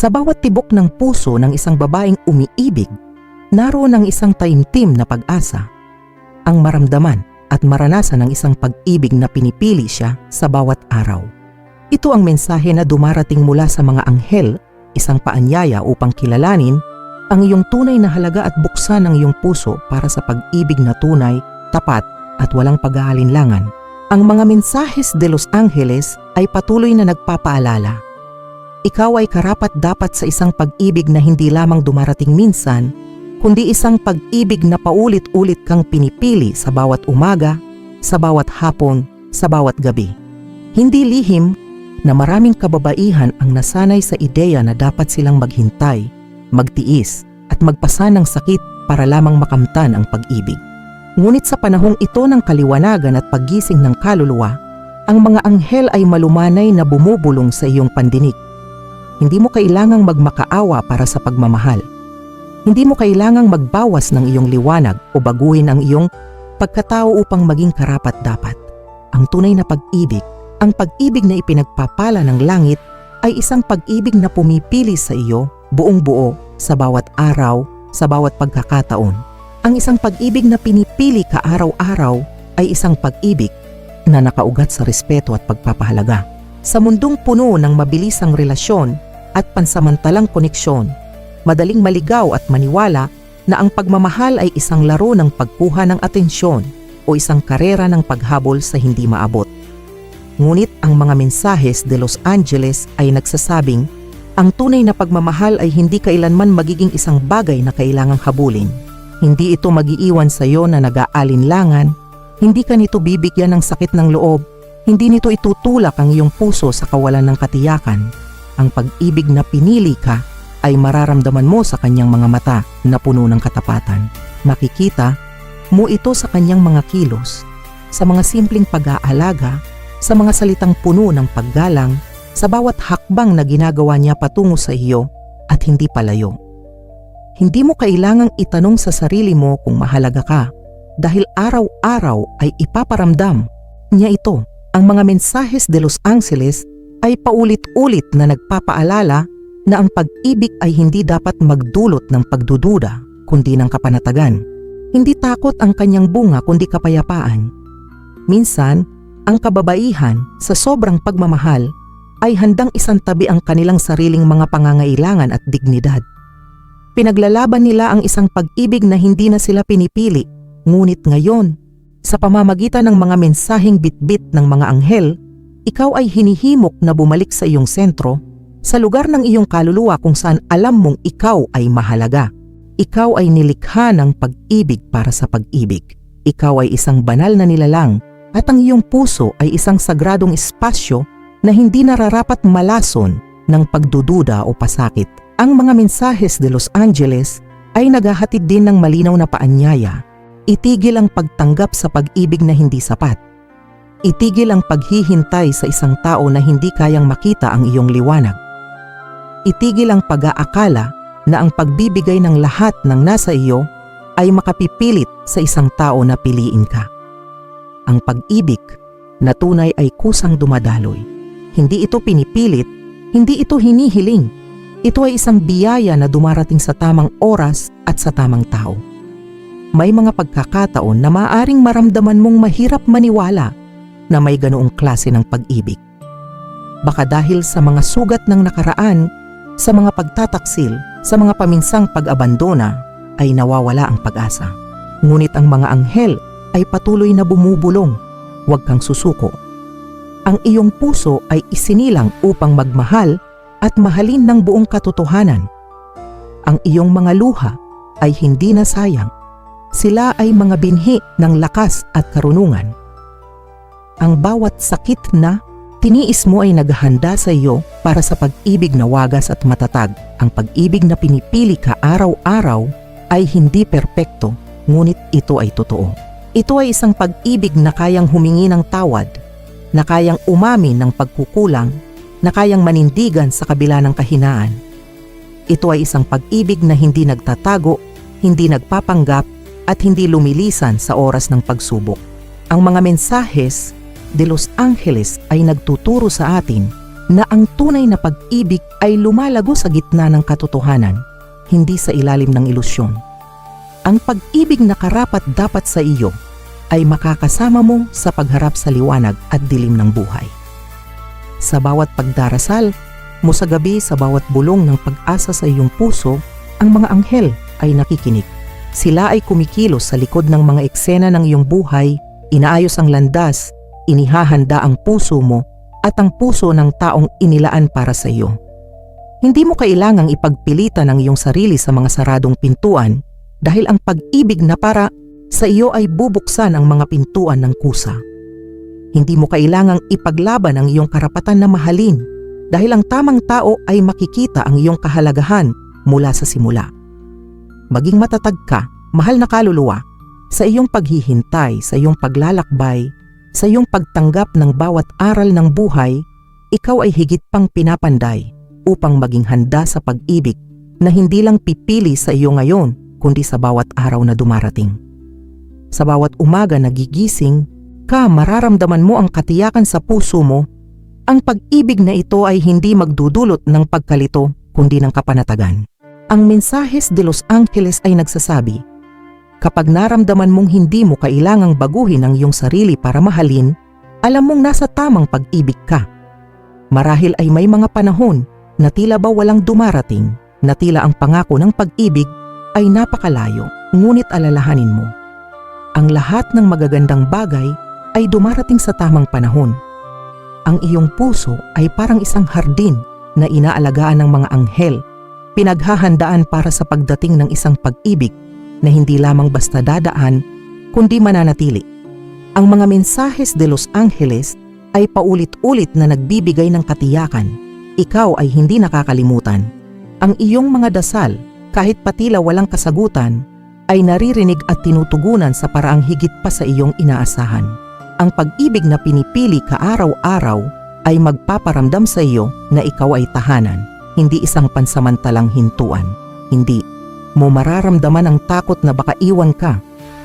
Sa bawat tibok ng puso ng isang babaeng umiibig, naroon ang isang taimtim na pag-asa. Ang maramdaman at maranasan ng isang pag-ibig na pinipili siya sa bawat araw. Ito ang mensahe na dumarating mula sa mga anghel, isang paanyaya upang kilalanin ang iyong tunay na halaga at buksan ang iyong puso para sa pag-ibig na tunay, tapat at walang pag-aalinlangan. Ang mga mensahes de Los Angeles ay patuloy na nagpapaalala. Ikaw ay karapat dapat sa isang pag-ibig na hindi lamang dumarating minsan, kundi isang pag-ibig na paulit-ulit kang pinipili sa bawat umaga, sa bawat hapon, sa bawat gabi. Hindi lihim na maraming kababaihan ang nasanay sa ideya na dapat silang maghintay, magtiis at magpasa ng sakit para lamang makamtan ang pag-ibig. Ngunit sa panahong ito ng kaliwanagan at paggising ng kaluluwa, ang mga anghel ay malumanay na bumubulong sa iyong pandinig. Hindi mo kailangang magmakaawa para sa pagmamahal. Hindi mo kailangang magbawas ng iyong liwanag o baguhin ang iyong pagkatao upang maging karapat dapat. Ang tunay na pag-ibig, ang pag-ibig na ipinagpapala ng langit ay isang pag-ibig na pumipili sa iyo buong buo sa bawat araw, sa bawat pagkakataon. Ang isang pag-ibig na pinipili ka araw-araw ay isang pag-ibig na nakaugat sa respeto at pagpapahalaga. Sa mundong puno ng mabilisang relasyon at pansamantalang koneksyon, madaling maligaw at maniwala na ang pagmamahal ay isang laro ng pagkuha ng atensyon o isang karera ng paghabol sa hindi maabot. Ngunit ang mga mensahes de Los Angeles ay nagsasabing ang tunay na pagmamahal ay hindi kailanman magiging isang bagay na kailangang habulin. Hindi ito magiiwan sa iyo na nag-aalinlangan, hindi ka nito bibigyan ng sakit ng loob, hindi nito itutulak ang iyong puso sa kawalan ng katiyakan. Ang pag-ibig na pinili ka ay mararamdaman mo sa kanyang mga mata na puno ng katapatan. Makikita mo ito sa kanyang mga kilos, sa mga simpleng pag-aalaga, sa mga salitang puno ng paggalang, sa bawat hakbang na ginagawa niya patungo sa iyo at hindi palayo. Hindi mo kailangang itanong sa sarili mo kung mahalaga ka dahil araw-araw ay ipaparamdam niya ito. Ang mga mensahes de Los Angeles ay paulit-ulit na nagpapaalala na ang pag-ibig ay hindi dapat magdulot ng pagdududa kundi ng kapanatagan. Hindi takot ang kanyang bunga kundi kapayapaan. Minsan, ang kababaihan sa sobrang pagmamahal ay handang isantabi ang kanilang sariling mga pangangailangan at dignidad. Pinaglalaban nila ang isang pag-ibig na hindi na sila pinipili, ngunit ngayon, sa pamamagitan ng mga mensaheng bitbit ng mga anghel, ikaw ay hinihimok na bumalik sa iyong sentro, sa lugar ng iyong kaluluwa kung saan alam mong ikaw ay mahalaga. Ikaw ay nilikha ng pag-ibig para sa pag-ibig. Ikaw ay isang banal na nilalang at ang iyong puso ay isang sagradong espasyo na hindi nararapat malason ng pagdududa o pasakit. Ang mga mensahes de Los Angeles ay naghahatid din ng malinaw na paanyaya. Itigil ang pagtanggap sa pag-ibig na hindi sapat. Itigil ang paghihintay sa isang tao na hindi kayang makita ang iyong liwanag. Itigil ang pag-aakala na ang pagbibigay ng lahat ng nasa iyo ay makapipilit sa isang tao na piliin ka. Ang pag-ibig na tunay ay kusang dumadaloy. Hindi ito pinipilit, hindi ito hinihiling. Ito ay isang biyaya na dumarating sa tamang oras at sa tamang tao. May mga pagkakataon na maaring maramdaman mong mahirap maniwala na may ganoong klase ng pag-ibig. Baka dahil sa mga sugat ng nakaraan, sa mga pagtataksil, sa mga paminsang pag-abandona, ay nawawala ang pag-asa. Ngunit ang mga anghel ay patuloy na bumubulong. Huwag kang susuko. Ang iyong puso ay isinilang upang magmahal at mahalin ng buong katotohanan. Ang iyong mga luha ay hindi na sayang. Sila ay mga binhi ng lakas at karunungan. Ang bawat sakit na tiniis mo ay naghahanda sa iyo para sa pag-ibig na wagas at matatag. Ang pag-ibig na pinipili ka araw-araw ay hindi perpekto, ngunit ito ay totoo. Ito ay isang pag-ibig na kayang humingi ng tawad, na kayang umamin ng pagkukulang, na kayang manindigan sa kabila ng kahinaan. Ito ay isang pag-ibig na hindi nagtatago, hindi nagpapanggap, at hindi lumilisan sa oras ng pagsubok. Ang mga mensahes de Los Angeles ay nagtuturo sa atin na ang tunay na pag-ibig ay lumalago sa gitna ng katotohanan, hindi sa ilalim ng ilusyon. Ang pag-ibig na karapat dapat sa iyo ay makakasama mo sa pagharap sa liwanag at dilim ng buhay. Sa bawat pagdarasal mo sa gabi sa bawat bulong ng pag-asa sa iyong puso, ang mga anghel ay nakikinig. Sila ay kumikilos sa likod ng mga eksena ng iyong buhay, inaayos ang landas, inihahanda ang puso mo at ang puso ng taong inilaan para sa iyo. Hindi mo kailangang ipagpilitan ang iyong sarili sa mga saradong pintuan dahil ang pag-ibig na para sa iyo ay bubuksan ang mga pintuan ng kusa. Hindi mo kailangang ipaglaban ang iyong karapatan na mahalin dahil ang tamang tao ay makikita ang iyong kahalagahan mula sa simula. Maging matatag ka, mahal na kaluluwa, sa iyong paghihintay, sa iyong paglalakbay, sa iyong pagtanggap ng bawat aral ng buhay, ikaw ay higit pang pinapanday upang maging handa sa pag-ibig na hindi lang pipili sa iyo ngayon kundi sa bawat araw na dumarating. Sa bawat umaga na gigising ka, mararamdaman mo ang katiyakan sa puso mo. Ang pag-ibig na ito ay hindi magdudulot ng pagkalito kundi ng kapanatagan. Ang mensahes de Los Angeles ay nagsasabi, Kapag naramdaman mong hindi mo kailangang baguhin ang iyong sarili para mahalin, alam mong nasa tamang pag-ibig ka. Marahil ay may mga panahon na tila ba walang dumarating, na tila ang pangako ng pag-ibig ay napakalayo, ngunit alalahanin mo. Ang lahat ng magagandang bagay ay dumarating sa tamang panahon. Ang iyong puso ay parang isang hardin na inaalagaan ng mga anghel, pinaghahandaan para sa pagdating ng isang pag-ibig na hindi lamang basta dadaan, kundi mananatili. Ang mga mensahes de Los Angeles ay paulit-ulit na nagbibigay ng katiyakan. Ikaw ay hindi nakakalimutan. Ang iyong mga dasal, kahit patila walang kasagutan, ay naririnig at tinutugunan sa paraang higit pa sa iyong inaasahan. Ang pag-ibig na pinipili ka araw-araw ay magpaparamdam sa iyo na ikaw ay tahanan, hindi isang pansamantalang hintuan. Hindi mo mararamdaman ang takot na baka iwan ka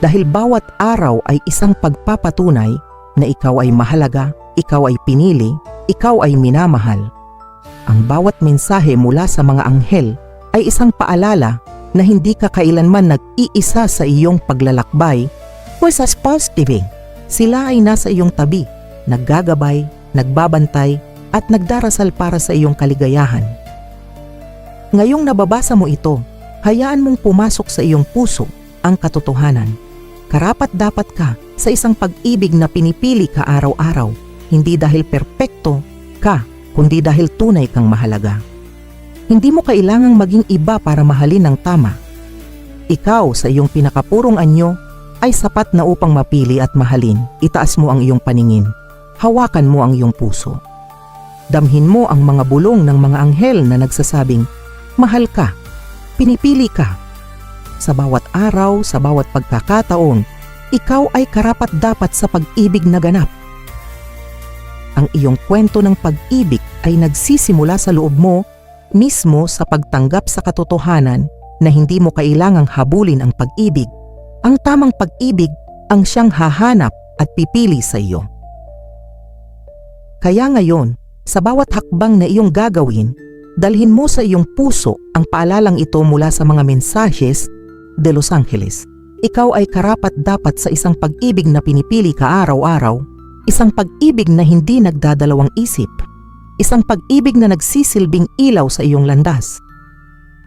dahil bawat araw ay isang pagpapatunay na ikaw ay mahalaga, ikaw ay pinili, ikaw ay minamahal. Ang bawat mensahe mula sa mga anghel ay isang paalala na hindi ka kailanman nag-iisa sa iyong paglalakbay o sa positive. Sila ay nasa iyong tabi, naggagabay, nagbabantay at nagdarasal para sa iyong kaligayahan. Ngayong nababasa mo ito, hayaan mong pumasok sa iyong puso ang katotohanan. Karapat dapat ka sa isang pag-ibig na pinipili ka araw-araw, hindi dahil perpekto ka, kundi dahil tunay kang mahalaga. Hindi mo kailangang maging iba para mahalin ng tama. Ikaw sa iyong pinakapurong anyo ay sapat na upang mapili at mahalin. Itaas mo ang iyong paningin. Hawakan mo ang iyong puso. Damhin mo ang mga bulong ng mga anghel na nagsasabing, Mahal ka, pinipili ka. Sa bawat araw, sa bawat pagkakataon, ikaw ay karapat dapat sa pag-ibig na ganap. Ang iyong kwento ng pag-ibig ay nagsisimula sa loob mo mismo sa pagtanggap sa katotohanan na hindi mo kailangang habulin ang pag-ibig. Ang tamang pag-ibig ang siyang hahanap at pipili sa iyo. Kaya ngayon, sa bawat hakbang na iyong gagawin, dalhin mo sa iyong puso ang paalalang ito mula sa mga mensahes de Los Angeles. Ikaw ay karapat dapat sa isang pag-ibig na pinipili ka araw-araw, isang pag-ibig na hindi nagdadalawang isip, isang pag-ibig na nagsisilbing ilaw sa iyong landas,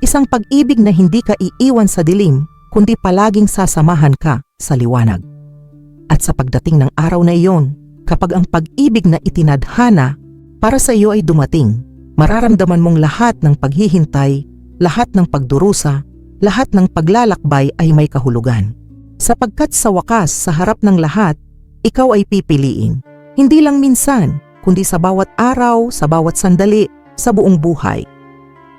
isang pag-ibig na hindi ka iiwan sa dilim, kundi palaging sasamahan ka sa liwanag. At sa pagdating ng araw na iyon, kapag ang pag-ibig na itinadhana para sa iyo ay dumating, mararamdaman mong lahat ng paghihintay, lahat ng pagdurusa, lahat ng paglalakbay ay may kahulugan. Sapagkat sa wakas, sa harap ng lahat, ikaw ay pipiliin. Hindi lang minsan, kundi sa bawat araw, sa bawat sandali, sa buong buhay.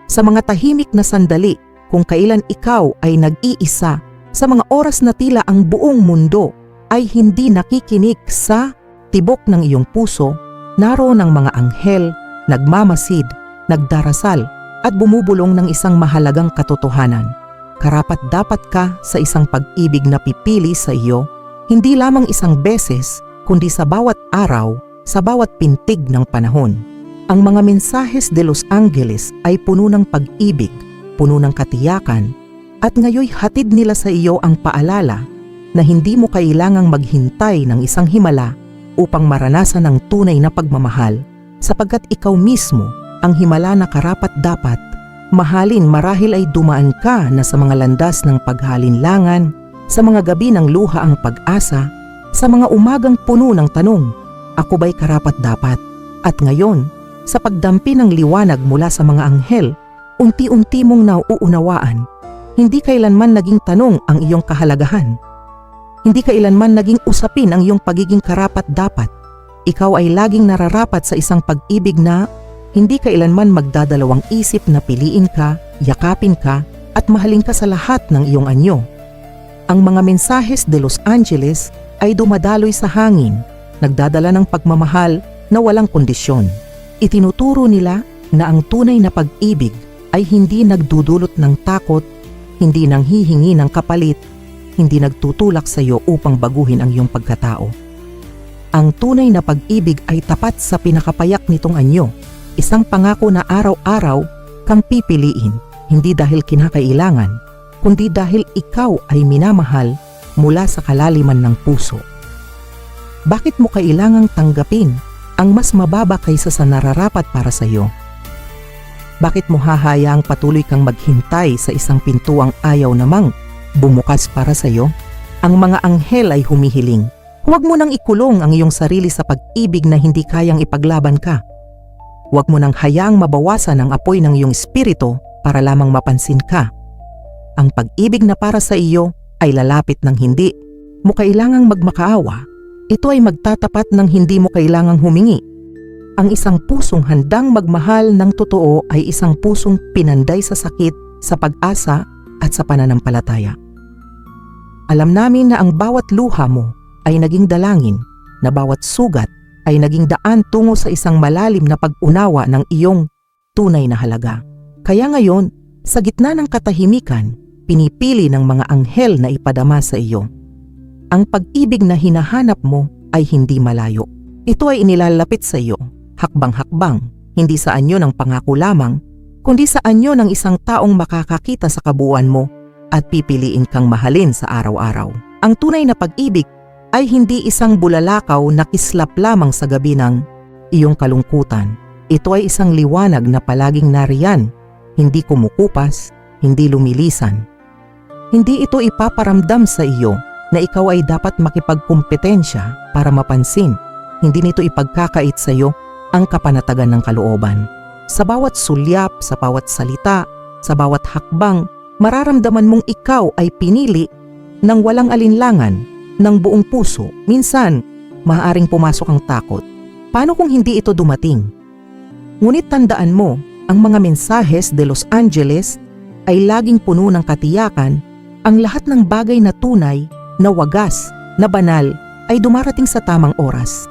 Sa mga tahimik na sandali, kung kailan ikaw ay nag-iisa, sa mga oras na tila ang buong mundo ay hindi nakikinig sa tibok ng iyong puso, naroon ang mga anghel, nagmamasid, nagdarasal, at bumubulong ng isang mahalagang katotohanan. Karapat dapat ka sa isang pag-ibig na pipili sa iyo, hindi lamang isang beses, kundi sa bawat araw, sa bawat pintig ng panahon. Ang mga mensahes de Los Angeles ay puno ng pag-ibig, puno ng katiyakan, at ngayoy hatid nila sa iyo ang paalala na hindi mo kailangang maghintay ng isang himala upang maranasan ang tunay na pagmamahal sapagkat ikaw mismo ang himala na karapat dapat mahalin marahil ay dumaan ka na sa mga landas ng paghalinlangan, sa mga gabi ng luha ang pag-asa, sa mga umagang puno ng tanong, ako ba'y karapat dapat? At ngayon, sa pagdampi ng liwanag mula sa mga anghel, unti-unti mong nauunawaan, hindi kailanman naging tanong ang iyong kahalagahan. Hindi kailanman naging usapin ang iyong pagiging karapat dapat. Ikaw ay laging nararapat sa isang pag-ibig na hindi kailanman magdadalawang isip na piliin ka, yakapin ka, at mahalin ka sa lahat ng iyong anyo. Ang mga mensahes de Los Angeles ay dumadaloy sa hangin, nagdadala ng pagmamahal na walang kondisyon. Itinuturo nila na ang tunay na pag-ibig ay hindi nagdudulot ng takot, hindi nang hihingi ng kapalit, hindi nagtutulak sa iyo upang baguhin ang iyong pagkatao. Ang tunay na pag-ibig ay tapat sa pinakapayak nitong anyo, isang pangako na araw-araw kang pipiliin, hindi dahil kinakailangan, kundi dahil ikaw ay minamahal mula sa kalaliman ng puso. Bakit mo kailangang tanggapin ang mas mababa kaysa sa nararapat para sa iyo? Bakit mo hahayaang patuloy kang maghintay sa isang pintuang ayaw namang bumukas para sa iyo? Ang mga anghel ay humihiling. Huwag mo nang ikulong ang iyong sarili sa pag-ibig na hindi kayang ipaglaban ka. Huwag mo nang hayaang mabawasan ang apoy ng iyong espiritu para lamang mapansin ka. Ang pag-ibig na para sa iyo ay lalapit ng hindi mo kailangang magmakaawa. Ito ay magtatapat ng hindi mo kailangang humingi. Ang isang pusong handang magmahal ng totoo ay isang pusong pinanday sa sakit, sa pag-asa at sa pananampalataya. Alam namin na ang bawat luha mo ay naging dalangin, na bawat sugat ay naging daan tungo sa isang malalim na pag-unawa ng iyong tunay na halaga. Kaya ngayon, sa gitna ng katahimikan, pinipili ng mga anghel na ipadama sa iyo. Ang pag-ibig na hinahanap mo ay hindi malayo. Ito ay inilalapit sa iyo, hakbang-hakbang, hindi sa anyo ng pangako lamang, kundi sa anyo ng isang taong makakakita sa kabuuan mo at pipiliin kang mahalin sa araw-araw. Ang tunay na pag-ibig ay hindi isang bulalakaw na kislap lamang sa gabi ng iyong kalungkutan. Ito ay isang liwanag na palaging nariyan, hindi kumukupas, hindi lumilisan. Hindi ito ipaparamdam sa iyo na ikaw ay dapat makipagkumpetensya para mapansin. Hindi nito ipagkakait sa iyo ang kapanatagan ng kalooban. Sa bawat sulyap, sa bawat salita, sa bawat hakbang, mararamdaman mong ikaw ay pinili ng walang alinlangan, ng buong puso. Minsan, maaaring pumasok ang takot. Paano kung hindi ito dumating? Ngunit tandaan mo, ang mga mensahes de Los Angeles ay laging puno ng katiyakan ang lahat ng bagay na tunay, na wagas, na banal ay dumarating sa tamang oras.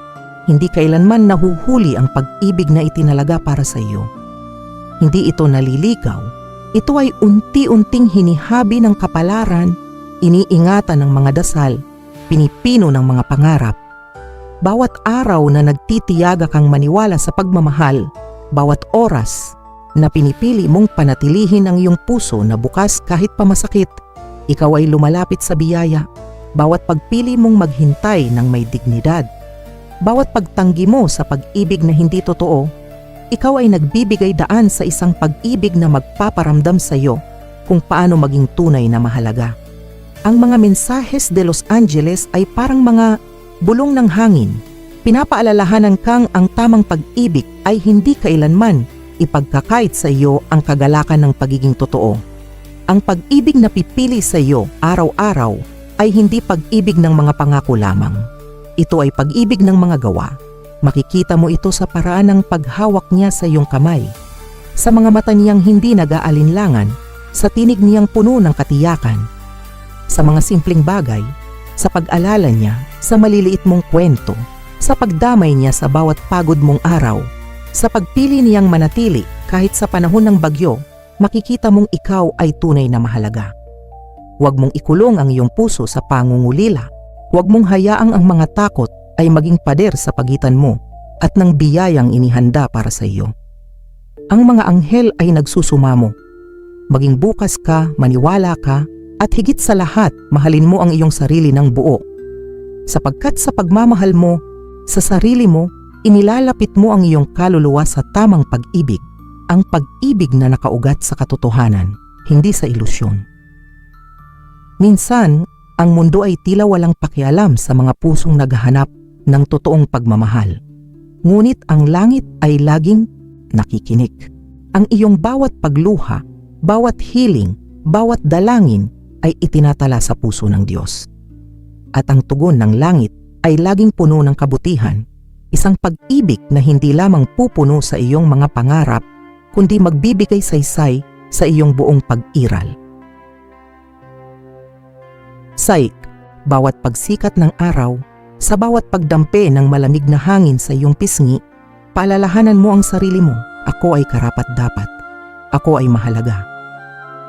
Hindi kailanman nahuhuli ang pag-ibig na itinalaga para sa iyo. Hindi ito naliligaw. Ito ay unti-unting hinihabi ng kapalaran, iniingatan ng mga dasal, pinipino ng mga pangarap. Bawat araw na nagtitiyaga kang maniwala sa pagmamahal, bawat oras na pinipili mong panatilihin ang iyong puso na bukas kahit pamasakit, ikaw ay lumalapit sa biyaya. Bawat pagpili mong maghintay ng may dignidad, bawat pagtanggi mo sa pag-ibig na hindi totoo, ikaw ay nagbibigay daan sa isang pag-ibig na magpaparamdam sa iyo kung paano maging tunay na mahalaga. Ang mga mensahes de Los Angeles ay parang mga bulong ng hangin. Pinapaalalahanan kang ang tamang pag-ibig ay hindi kailanman ipagkakait sa iyo ang kagalakan ng pagiging totoo. Ang pag-ibig na pipili sa iyo araw-araw ay hindi pag-ibig ng mga pangako lamang. Ito ay pag-ibig ng mga gawa. Makikita mo ito sa paraan ng paghawak niya sa iyong kamay, sa mga mata niyang hindi nag-aalinlangan, sa tinig niyang puno ng katiyakan, sa mga simpleng bagay, sa pag-alala niya, sa maliliit mong kwento, sa pagdamay niya sa bawat pagod mong araw, sa pagpili niyang manatili kahit sa panahon ng bagyo, makikita mong ikaw ay tunay na mahalaga. Huwag mong ikulong ang iyong puso sa pangungulila. Huwag mong hayaang ang mga takot ay maging pader sa pagitan mo. at ng biyayang inihanda para sa iyo. Ang mga anghel ay nagsusumamo. Maging bukas ka, maniwala ka, at higit sa lahat, mahalin mo ang iyong sarili ng buo. Sapagkat sa pagmamahal mo, sa sarili mo, inilalapit mo ang iyong kaluluwa sa tamang pag-ibig, ang pag-ibig na nakaugat sa katotohanan, hindi sa ilusyon. Minsan, ang mundo ay tila walang pakialam sa mga pusong naghahanap ng totoong pagmamahal. Ngunit ang langit ay laging nakikinig. Ang iyong bawat pagluha, bawat healing, bawat dalangin ay itinatala sa puso ng Diyos. At ang tugon ng langit ay laging puno ng kabutihan, isang pag-ibig na hindi lamang pupuno sa iyong mga pangarap, kundi magbibigay saysay sa iyong buong pag-iral. Saik, bawat pagsikat ng araw, sa bawat pagdampi ng malamig na hangin sa iyong pisngi, paalalahanan mo ang sarili mo, ako ay karapat-dapat. Ako ay mahalaga.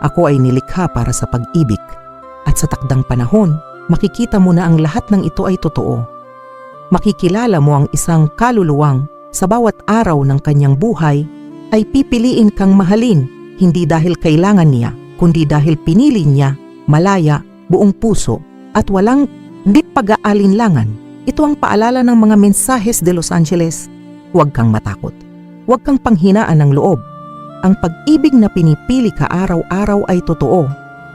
Ako ay nilikha para sa pag-ibig. At sa takdang panahon, makikita mo na ang lahat ng ito ay totoo. Makikilala mo ang isang kaluluwang sa bawat araw ng kanyang buhay ay pipiliin kang mahalin hindi dahil kailangan niya, kundi dahil pinili niya, malaya, buong puso at walang di pag-aalinlangan. Ito ang paalala ng mga mensahes de Los Angeles. Huwag kang matakot. Huwag kang panghinaan ng loob. Ang pag-ibig na pinipili ka araw-araw ay totoo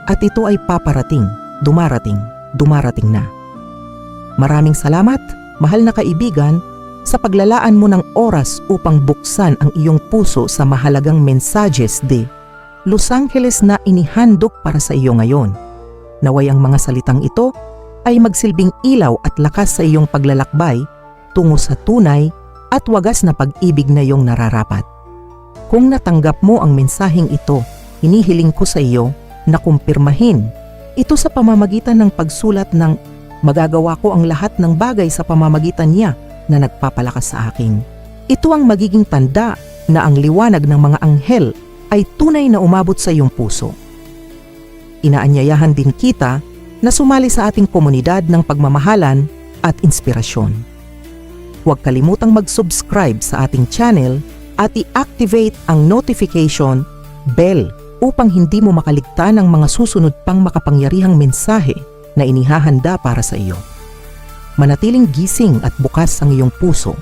at ito ay paparating, dumarating, dumarating na. Maraming salamat, mahal na kaibigan, sa paglalaan mo ng oras upang buksan ang iyong puso sa mahalagang mensajes de Los Angeles na inihandog para sa iyo ngayon. Naway ang mga salitang ito ay magsilbing ilaw at lakas sa iyong paglalakbay tungo sa tunay at wagas na pag-ibig na iyong nararapat. Kung natanggap mo ang mensaheng ito, hinihiling ko sa iyo na kumpirmahin ito sa pamamagitan ng pagsulat ng magagawa ko ang lahat ng bagay sa pamamagitan niya na nagpapalakas sa akin. Ito ang magiging tanda na ang liwanag ng mga anghel ay tunay na umabot sa iyong puso. Inaanyayahan din kita na sumali sa ating komunidad ng pagmamahalan at inspirasyon. Huwag kalimutang mag-subscribe sa ating channel at i-activate ang notification bell upang hindi mo makaligtan ng mga susunod pang makapangyarihang mensahe na inihahanda para sa iyo. Manatiling gising at bukas ang iyong puso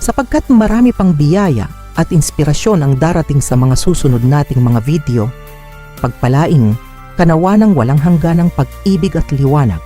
sapagkat marami pang biyaya at inspirasyon ang darating sa mga susunod nating mga video. Pagpalaing kanawa ng walang hangganang pag-ibig at liwanag